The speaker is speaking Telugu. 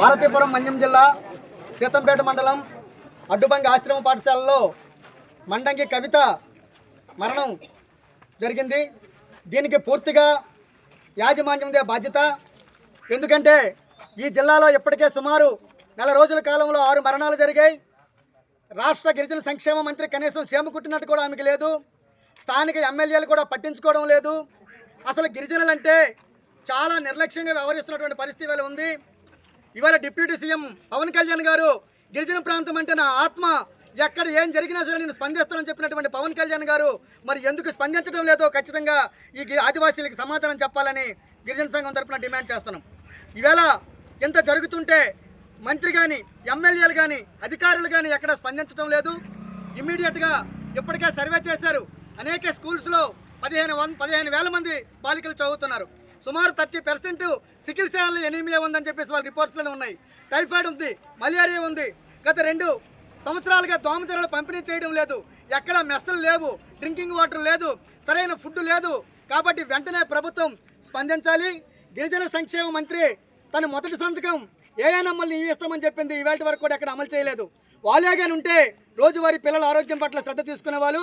భారతీపురం మన్యం జిల్లా సీతంపేట మండలం అడ్డుబంగి ఆశ్రమ పాఠశాలలో మండంగి కవిత మరణం జరిగింది. దీనికి పూర్తిగా యాజమాన్యందే బాధ్యత. ఎందుకంటే ఈ జిల్లాలో ఇప్పటికే సుమారు నెల రోజుల కాలంలో ఆరు మరణాలు జరిగాయి. రాష్ట్ర గిరిజన సంక్షేమ మంత్రి కనీసం సేమ కుట్టినట్టు కూడా ఆమెకి లేదు. స్థానిక ఎమ్మెల్యేలు కూడా పట్టించుకోవడం లేదు. అసలు గిరిజనులంటే చాలా నిర్లక్ష్యంగా వ్యవహరిస్తున్నటువంటి పరిస్థితి వల్ల ఉంది. ఇవాళ డిప్యూటీ సీఎం పవన్ కళ్యాణ్ గారు గిరిజన ప్రాంతం అంటే నా ఆత్మ. ఎక్కడ ఏం జరిగినా సరే నేను స్పందిస్తానని చెప్పినటువంటి పవన్ కళ్యాణ్ గారు మరి ఎందుకు స్పందించడం లేదో ఖచ్చితంగా ఈ గి- ఆదివాసీలకు సమాధానం చెప్పాలని గిరిజన సంఘం తరఫున డిమాండ్ చేస్తున్నాం. ఈవేళ ఇంత జరుగుతుంటే మంత్రి కానీ ఎమ్మెల్యేలు కానీ అధికారులు కానీ ఎక్కడ స్పందించడం లేదు. ఇమ్మీడియట్గా ఇప్పటికే సర్వే చేశారు. అనేక స్కూల్స్లో పదిహేను వంద పదిహేను వేల మంది బాలికలు చదువుతున్నారు. సుమారు thirty percent sickle cell anaemia ఉందని చెప్పేసి వాళ్ళ రిపోర్ట్స్లోనే ఉన్నాయి. టైఫాయిడ్ ఉంది మలేరియా ఉంది. గత రెండు సంవత్సరాలుగా దోమతెరలు పంపిణీ చేయడం లేదు. ఎక్కడ మెస్సలు లేవు డ్రింకింగ్ వాటర్ లేదు సరైన ఫుడ్ లేదు. కాబట్టి వెంటనే ప్రభుత్వం స్పందించాలి. గిరిజన సంక్షేమ మంత్రి తన మొదటి సంతకం ఏఎన్ఎంఎల్ని నియమిస్తామని చెప్పింది. ఇవాటి వరకు కూడా ఎక్కడ అమలు చేయలేదు. వాళ్ళే కానీ ఉంటే రోజువారీ పిల్లల ఆరోగ్యం పట్ల శ్రద్ధ తీసుకునే వాళ్ళు